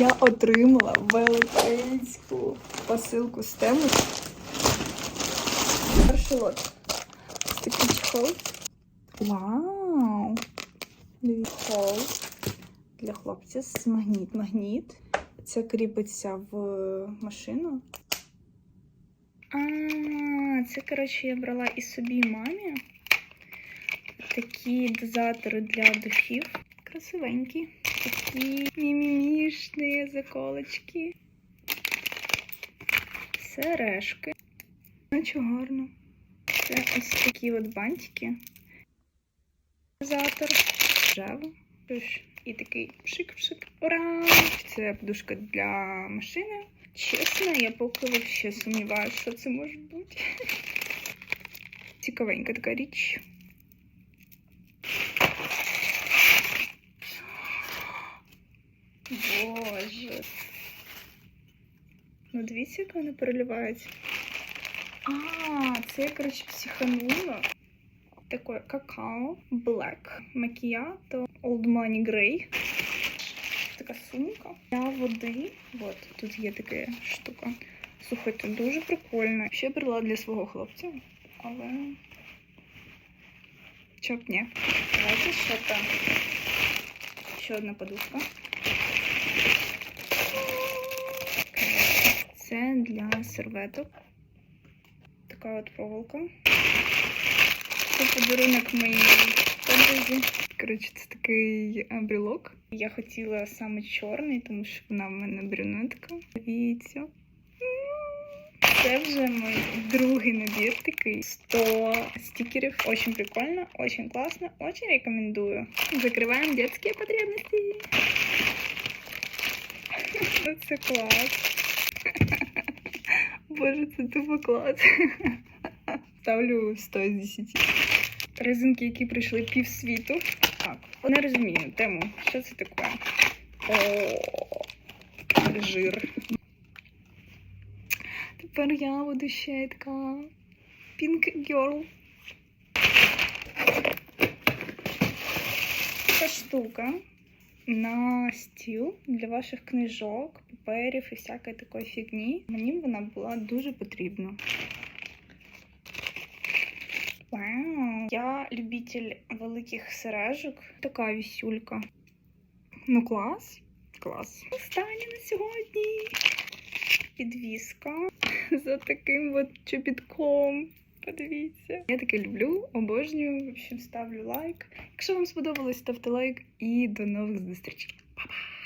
Я отримала велетенську посилку з тему. Перший лот. Такий чехол. Вау! Чехол для хлопця з магніт. Магніт. Це кріпиться в машину. А, це, коротше, я брала і собі і мамі. Такі дозатори для духів. Красивенькі. Такі мімімішні заколочки. Сережки. Наче гарно. Це ось такі от бантики. Дозатор. Жаво. І такий пшик-пшик. Ура! Це подушка для машини. Чесно, я поки вообще сумніваюся, що це може бути. Цікавенька така річ. Боже. Ну, дивіться, як вони переливаються. А, це я, коротше, психанула. Такое какао, black, макіато, old money grey. Така сумка для води. От, тут є така штука. Слухайте, дуже прикольно. Ще я брала для свого хлопця, але. Чоп ні. Давайте ще там. Ще одна подушка. Це для серветок. Така от проволока. Це подарунок моїй подрузі. Коротше, це такий е, брелок. Я хотіла саме чорний, тому що вона в мене брюнетка. Дивіться. Це вже мій другий набір такий. 100 стикерів. Очень прикольно, очень классно, очень рекомендую. Закриваємо детські потребності. Це клас. Боже, це тупо клас. Ставлю 100 з 10. Резинки, які прийшли півсвіту. Так, не розумію тему. Що це таке? О, жир. Тепер я буду ще така Pink Girl. Така штука на стіл для ваших книжок, паперів і всякої такої фігні. Мені вона була дуже потрібна. Вау! Я любитель великих сережок. Така вісюлька. Ну, клас. Клас. Останнє на сьогодні. Підвіска за таким от чобітком. Подивіться. Я таке люблю, обожнюю. В общем, ставлю лайк. Якщо вам сподобалось, ставте лайк і до нових зустрічей. Па-па!